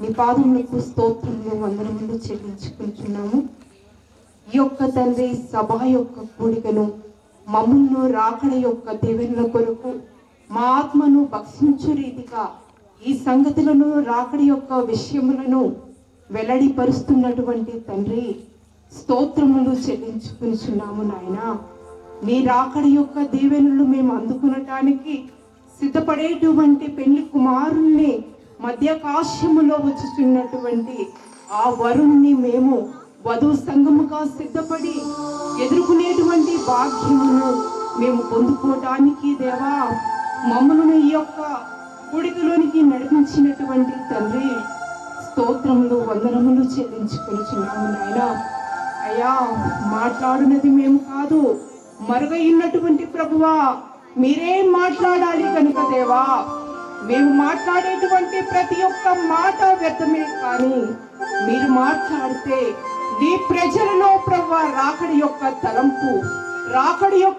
నీ పాదములకు స్తోత్రములు వందనములు చెల్లించుకుంటున్నాము. ఈ యొక్క తండ్రి సభ యొక్క కూడికను మమ్మల్ని రాకడ యొక్క దీవెనల కొరకు మా ఆత్మను భక్షించు రీతిగా ఈ సంగతులను రాకడ యొక్క విషయములను వెల్లడిపరుస్తున్నటువంటి తండ్రి స్తోత్రములు చెల్లించుకుంటున్నాము నాయన. నీ రాకడ యొక్క దీవెనలు మేము అందుకునటానికి సిద్ధపడేటువంటి పెళ్ళి కుమారుని మధ్యకాశ్యములో వచ్చుచున్నటువంటి ఆ వరుణ్ణి మేము వధు సంగముగా సిద్ధపడి ఎదుర్కొనేటువంటి భాగ్యమును మేము పొందుకోవటానికి దేవా మమ్మల్ని ఈ యొక్క కూడికలోనికి నడిపించినటువంటి తండ్రి స్తోత్రములు వందనములు చెల్లించుకొనిచున్నాము నాయన. అయ్యా మాట్లాడినది మేము కాదు మరుగైనటువంటి ప్రభువా మీరేం మాట్లాడాలి కనుక దేవా. మేము మాట్లాడేటువంటి ప్రతి ఒక్క మాట వ్యర్థమే కానీ మీరు మాట్లాడితే నీ ప్రజలలో ప్రభు రాకడి యొక్క తలంపు రాకడి యొక్క